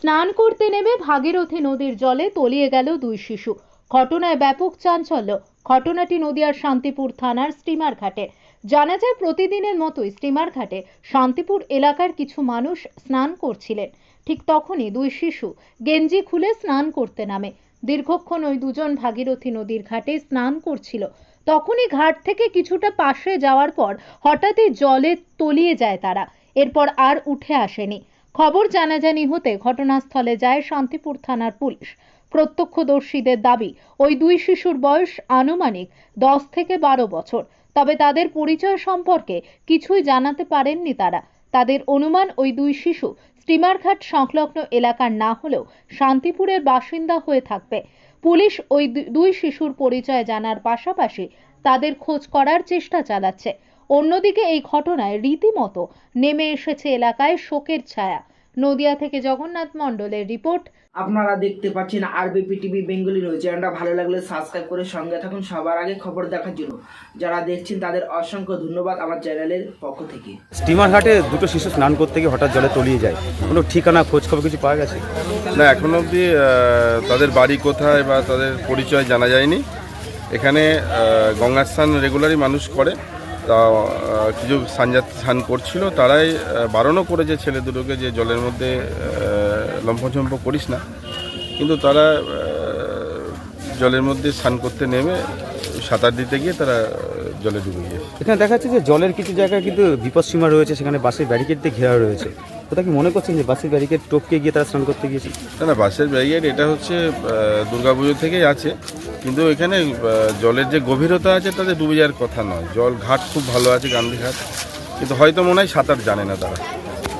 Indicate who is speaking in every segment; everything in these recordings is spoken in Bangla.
Speaker 1: স্নান করতে নেমে ভাগীরথী নদীর জলে তলিয়ে গেল দুই শিশু। ঘটনায় ব্যাপক চাঞ্চল্য। ঘটনাটি নদিয়ার শান্তিপুর থানার স্টিমার ঘাটে। জানা যায়, প্রতিদিনের মতোই স্টিমার ঘাটে শান্তিপুর এলাকার কিছু মানুষ স্নান করছিলেন। ঠিক তখনই দুই শিশু গেঞ্জি খুলে স্নান করতে নামে। দীর্ঘক্ষণ ওই দুজন ভাগীরথী নদীর ঘাটে স্নান করছিল। তখনই ঘাট থেকে কিছুটা পাশে যাওয়ার পর হঠাৎই জলে তলিয়ে যায় তারা। এরপর আর উঠে আসেনি। খবর জানাজানি হতে ঘটনাস্থলে যায় শান্তিপুর থানার পুলিশ। প্রত্যক্ষদর্শীদের দাবি, ওই দুই শিশুর বয়স আনুমানিক দশ থেকে বারো বছর। তবে তাদের পরিচয় সম্পর্কে কিছুই জানাতে পারেননি তারা। তাদের অনুমান, ওই দুই শিশু স্টিমারঘাট সংলগ্ন এলাকার না হলেও শান্তিপুরের বাসিন্দা হয়ে থাকবে। পুলিশ ওই দুই শিশুর পরিচয় জানার পাশাপাশি তাদের খোঁজ করার চেষ্টা চালাচ্ছে। অন্যদিকে এই ঘটনায় রীতিমতো নেমে এসেছে এলাকায় শোকের ছায়া। নদিয়া থেকে জগন্নাথ মণ্ডলের রিপোর্ট।
Speaker 2: আপনারা দেখতে পাচ্ছেন আরবিপি টিভি বেঙ্গলি নিউজ চ্যানেলটা ভালো লাগলে সাবস্ক্রাইব করে সঙ্গে থাকুন। সবার আগে খবর দেখার জন্য যারা দেখছেন তাদের অসংখ্য ধন্যবাদ আমার চ্যানেলের পক্ষ থেকে।
Speaker 3: স্টিমার ঘাটে দুটো শিশু স্নান করতে গিয়ে হঠাৎ জলে তলিয়ে যায়। কোনো ঠিকানা খোঁজ খবর কিছু পাওয়া গেছে?
Speaker 4: না এখন অবধি তাদের বাড়ি কোথায় বা তাদের পরিচয় জানা যায়নি। এখানে আহ, গঙ্গা স্নান রেগুলারই মানুষ করে। তা কিছু সানজাত স্নান করছিল, তারাই বারণও বারণও করেছে ছেলে দুটোকে যে জলের মধ্যে লম্ফঝম্প করিস না। কিন্তু তারা জলের মধ্যে স্নান করতে নেমে সাঁতার দিতে গিয়ে তারা জলে ডুবে গিয়েছে।
Speaker 3: এখানে দেখা যাচ্ছে যে জলের কিছু জায়গায় কিন্তু বিপদসীমা রয়েছে, সেখানে বাসের ব্যারিকেড দিয়ে ঘেরা রয়েছে। ওটা কি মনে করছেন যে বাসের ব্যারিকেড টপকে গিয়ে তারা স্নান করতে গিয়েছে?
Speaker 4: না না বাসের ব্যারিকেড এটা হচ্ছে দুর্গা পুজো থেকেই আছে। কিন্তু এখানে জলের যে গভীরতা আছে তাতে ডুবে যাওয়ার কথা নয়। জল ঘাট খুব ভালো আছে গান্ধী ঘাট। কিন্তু হয়তো মনে হয় সাঁতার জানে না তারা।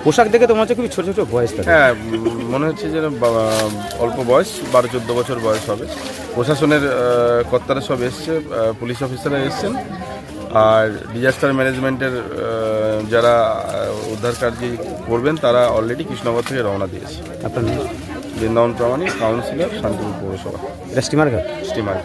Speaker 3: পোশাক দেখে তোমার হচ্ছে খুবই ছোটো ছোটো বয়স
Speaker 4: হ্যাঁ মনে হচ্ছে যেন বা- অল্প বয়স বারো চোদ্দ বছর বয়স হবে। প্রশাসনের কর্তারা সব এসছে পুলিশ অফিসাররা এসছেন। আর ডিজাস্টার ম্যানেজমেন্টের যারা উদ্ধার কার্য করবেন তারা অলরেডি কৃষ্ণনগর থেকে রওনা দিয়েছে।
Speaker 3: আপনার?
Speaker 4: বৃন্দাবন প্রামাণিক কাউন্সিলর শান্তিপুর পৌরসভা।
Speaker 3: এটা স্টিমার ঘাট?
Speaker 4: স্টিমার